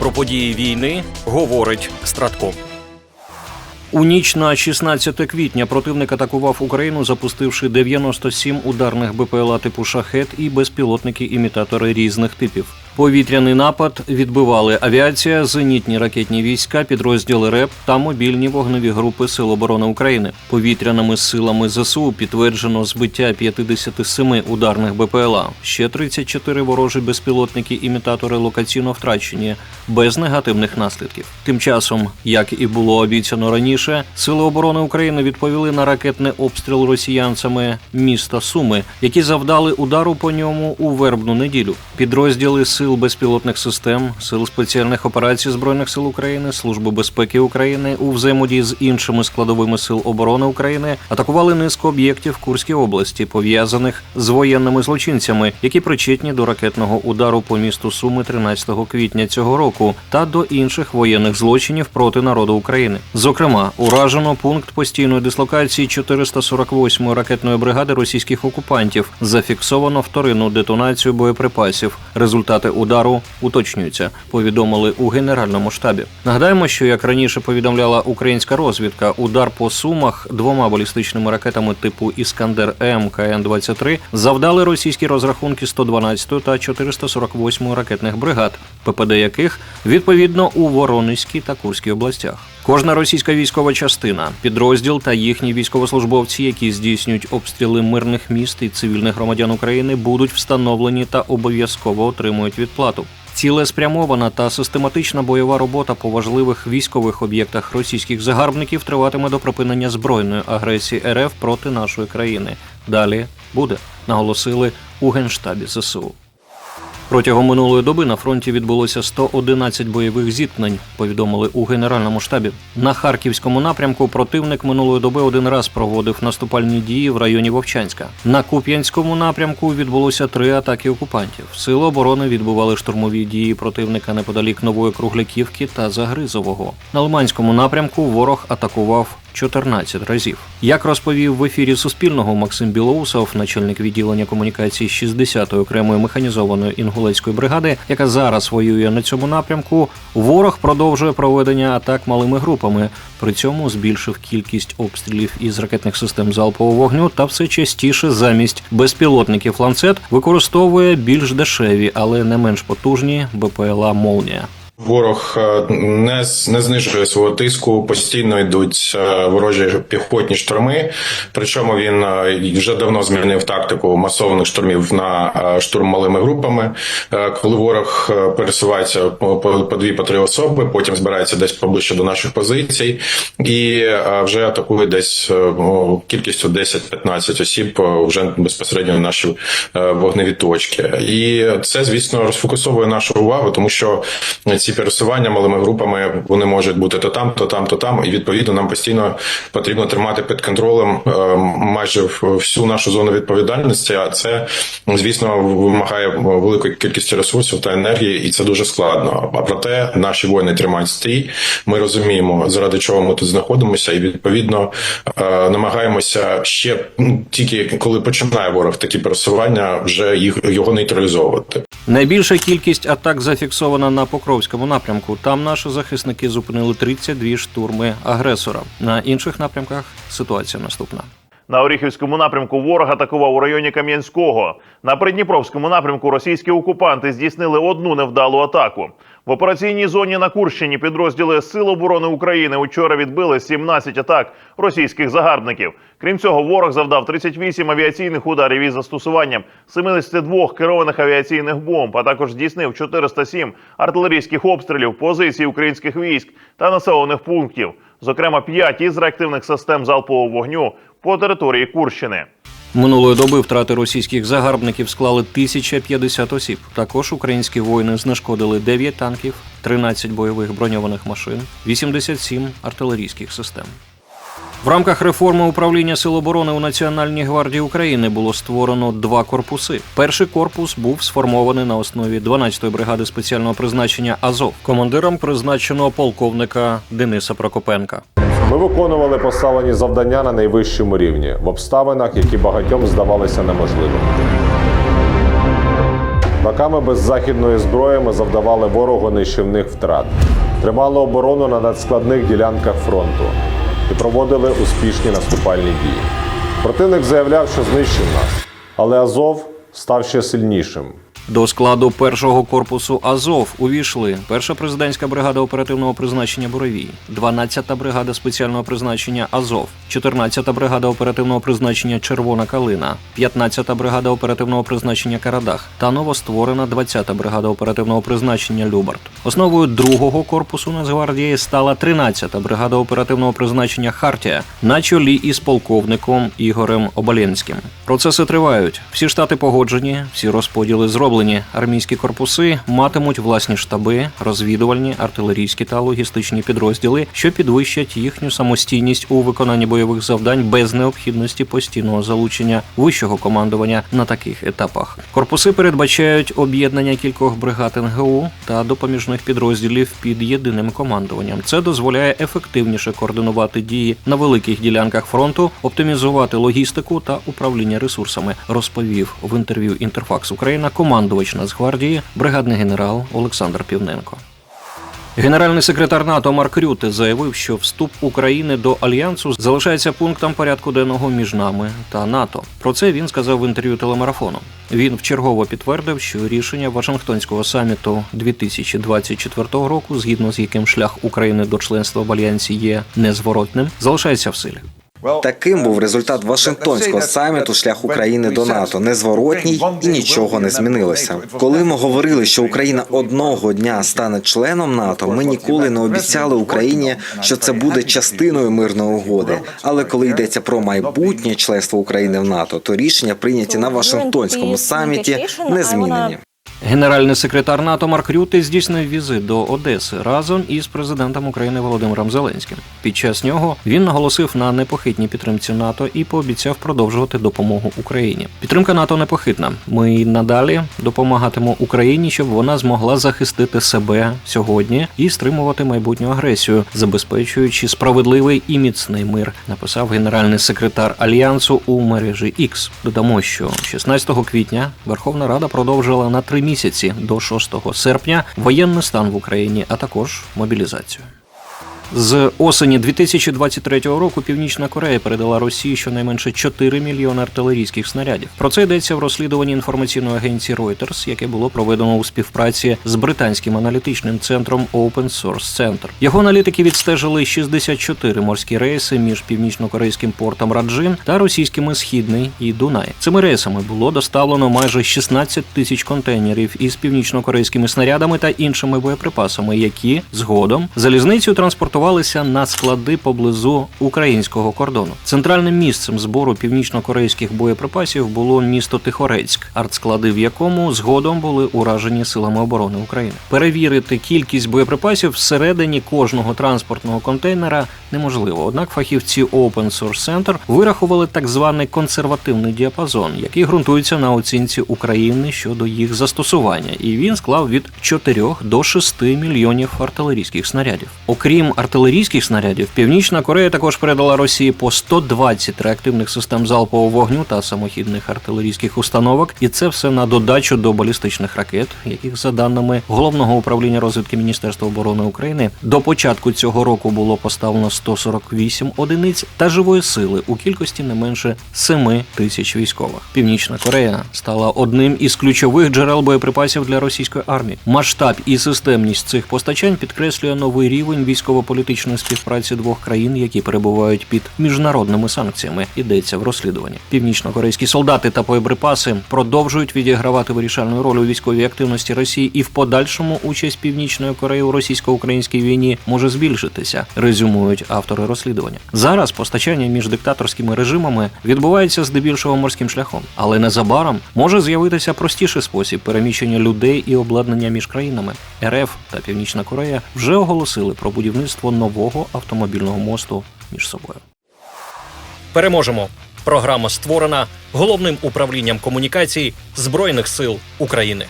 Про події війни говорить Стратко. У ніч на 16 квітня противник атакував Україну, запустивши 97 ударних БПЛА типу шахет і безпілотники-імітатори різних типів. Повітряний напад відбивали авіація, зенітні ракетні війська, підрозділи РЕП та мобільні вогневі групи Сил оборони України. Повітряними силами ЗСУ підтверджено збиття 57 ударних БПЛА. Ще 34 ворожі безпілотники-імітатори локаційно втрачені без негативних наслідків. Тим часом, як і було обіцяно раніше, сили оборони України відповіли на ракетний обстріл росіянцями міста Суми, які завдали удару по ньому у вербну неділю. Підрозділи сил безпілотних систем, сил спеціальних операцій збройних сил України, Служби безпеки України у взаємодії з іншими складовими сил оборони України атакували низку об'єктів Курській області, пов'язаних з воєнними злочинцями, які причетні до ракетного удару по місту Суми 13 квітня цього року, та до інших воєнних злочинів проти народу України. Зокрема, уражено пункт постійної дислокації 448-ї ракетної бригади російських окупантів. Зафіксовано вторинну детонацію боєприпасів. Результати удару уточнюються. Повідомили у генеральному штабі. Нагадаємо, що як раніше повідомляла українська розвідка, удар по сумах двома балістичними ракетами типу Іскандер М КН 23 завдали російські розрахунки 112 та 448 ракетних бригад, ППД яких відповідно у Воронезькій та Курській областях. Кожна російська військова частина, підрозділ та їхні військовослужбовці, які здійснюють обстріли мирних міст і цивільних громадян України, будуть встановлені та обов'язково отримують відплату. Цілеспрямована та систематична бойова робота по важливих військових об'єктах російських загарбників триватиме до припинення збройної агресії РФ проти нашої країни. Далі буде, наголосили у генштабі ЗСУ. Протягом минулої доби на фронті відбулося 111 бойових зіткнень. Повідомили у генеральному штабі. На харківському напрямку противник минулої доби один раз проводив наступальні дії в районі Вовчанська. На Куп'янському напрямку відбулося три атаки окупантів. Сили оборони відбували штурмові дії противника неподалік нової Кругляківки та Загризового. На Лиманському напрямку ворог атакував 14 разів. Як розповів в ефірі Суспільного Максим Білоусов, начальник відділення комунікації 60-ї окремої механізованої інгулецької бригади, яка зараз воює на цьому напрямку, ворог продовжує проведення атак малими групами. При цьому збільшив кількість обстрілів із ракетних систем залпового вогню та все частіше замість безпілотників ланцет використовує більш дешеві, але не менш потужні БПЛА Молнія. Ворог е, не не знижує свого тиску, постійно йдуть е, ворожі піхотні штурми. Причому він е, вже давно змінив тактику масованих штурмів на штурм малими групами. Коли ворог пересувається по, дві по три особи, потім збирається десь поближче до наших позицій і вже атакує десь кількістю 10-15 осіб вже безпосередньо на наші вогневі точки. І це, звісно, розфокусовує нашу увагу, тому що ці пересування малими групами вони можуть бути то там, то там, то там. І відповідно нам постійно потрібно тримати під контролем е, майже всю нашу зону відповідальності. А це, звісно, вимагає великої кількості ресурсів та енергії, і це дуже складно. А проте наші воїни тримають стрій. Ми розуміємо, заради чого ми тут знаходимося, і відповідно е, намагаємося ще ну, тільки коли починає ворог такі пересування, вже їх його нейтралізовувати. Найбільша кількість атак зафіксована на Покровському напрямку. Там наші захисники зупинили 32 штурми агресора. На інших напрямках ситуація наступна. На Оріхівському напрямку ворог атакував у районі Кам'янського. На Придніпровському напрямку російські окупанти здійснили одну невдалу атаку. В операційній зоні на Курщині підрозділи Сил оборони України учора відбили 17 атак російських загарбників. Крім цього, ворог завдав 38 авіаційних ударів із застосуванням 72 керованих авіаційних бомб, а також здійснив 407 артилерійських обстрілів позицій українських військ та населених пунктів, зокрема 5 із реактивних систем залпового вогню по території Курщини. Минулої доби втрати російських загарбників склали 1050 осіб. Також українські воїни знешкодили 9 танків, 13 бойових броньованих машин, 87 артилерійських систем. В рамках реформи управління Сил оборони у Національній гвардії України було створено два корпуси. Перший корпус був сформований на основі 12-ї бригади спеціального призначення Азов. Командиром призначено полковника Дениса Прокопенка. Ми виконували поставлені завдання на найвищому рівні в обставинах, які багатьом здавалися неможливими. Роками без західної зброї ми завдавали ворогу нищівних втрат, тримали оборону на надскладних ділянках фронту і проводили успішні наступальні дії. Противник заявляв, що знищив нас, але Азов став ще сильнішим. До складу першого корпусу Азов увійшли перша президентська бригада оперативного призначення Боровій, 12-та бригада спеціального призначення Азов, 14-та бригада оперативного призначення Червона Калина, 15-та бригада оперативного призначення Карадах та новостворена 20-та бригада оперативного призначення Любарт. Основою другого корпусу Нацгвардії стала 13-та бригада оперативного призначення Хартія на чолі із полковником Ігорем Оболенським. Процеси тривають. Всі штати погоджені, всі розподіли зроблені. Армійські корпуси матимуть власні штаби, розвідувальні, артилерійські та логістичні підрозділи, що підвищать їхню самостійність у виконанні бойових завдань без необхідності постійного залучення вищого командування на таких етапах. Корпуси передбачають об'єднання кількох бригад НГУ та допоміжних підрозділів під єдиним командуванням. Це дозволяє ефективніше координувати дії на великих ділянках фронту, оптимізувати логістику та управління ресурсами, розповів в інтерв'ю Інтерфакс Україна командувач Нацгвардії, бригадний генерал Олександр Півненко. Генеральний секретар НАТО Марк Рюте заявив, що вступ України до альянсу залишається пунктом порядку денного між нами та НАТО. Про це він сказав в інтерв'ю телемарафону. Він вчергово підтвердив, що рішення Вашингтонського саміту 2024 року, згідно з яким шлях України до членства в альянсі є незворотним, залишається в силі. Таким був результат Вашингтонського саміту шлях України до НАТО незворотній і нічого не змінилося. Коли ми говорили, що Україна одного дня стане членом НАТО, ми ніколи не обіцяли Україні, що це буде частиною мирної угоди. Але коли йдеться про майбутнє членство України в НАТО, то рішення прийняті на Вашингтонському саміті не змінені. Генеральний секретар НАТО Марк Рюте здійснив візит до Одеси разом із президентом України Володимиром Зеленським. Під час нього він наголосив на непохитній підтримці НАТО і пообіцяв продовжувати допомогу Україні. Підтримка НАТО непохитна. Ми надалі допомагатимемо Україні, щоб вона змогла захистити себе сьогодні і стримувати майбутню агресію, забезпечуючи справедливий і міцний мир. Написав генеральний секретар альянсу у мережі X. Додамо, що 16 квітня Верховна Рада продовжила на три місяці до 6 серпня воєнний стан в Україні, а також мобілізацію. З осені 2023 року Північна Корея передала Росії щонайменше 4 мільйони артилерійських снарядів. Про це йдеться в розслідуванні інформаційної агенції Reuters, яке було проведено у співпраці з британським аналітичним центром Open Source Center. Його аналітики відстежили 64 морські рейси між північно-корейським портом Раджин та російськими Східний і Дунай. Цими рейсами було доставлено майже 16 тисяч контейнерів із північно-корейськими снарядами та іншими боєприпасами, які згодом залізницею транспортувалися на склади поблизу українського кордону. Центральним місцем збору північно-корейських боєприпасів було місто Тихорецьк, артсклади в якому згодом були уражені силами оборони України. Перевірити кількість боєприпасів всередині кожного транспортного контейнера неможливо. Однак фахівці Open Source Center вирахували так званий консервативний діапазон, який ґрунтується на оцінці України щодо їх застосування, і він склав від 4 до 6 мільйонів артилерійських снарядів. Окрім артилерійських снарядів, Північна Корея також передала Росії по 120 реактивних систем залпового вогню та самохідних артилерійських установок, і це все на додачу до балістичних ракет, яких за даними головного управління розвідки Міністерства оборони України до початку цього року було поставлено 148 одиниць та живої сили у кількості не менше 7 тисяч військових. Північна Корея стала одним із ключових джерел боєприпасів для російської армії. Масштаб і системність цих постачань підкреслює новий рівень військово-політичної співпраці двох країн, які перебувають під міжнародними санкціями. Йдеться в розслідуванні. Північно-корейські солдати та боєприпаси продовжують відігравати вирішальну роль у військовій активності Росії, і в подальшому участь Північної Кореї у російсько-українській війні може збільшитися. Резюмують автори розслідування. Зараз постачання між диктаторськими режимами відбувається здебільшого морським шляхом, але незабаром може з'явитися простіший спосіб переміщення людей і обладнання між країнами. РФ та Північна Корея вже оголосили про нового автомобільного мосту між собою. Переможемо. Програма створена головним управлінням комунікацій Збройних сил України.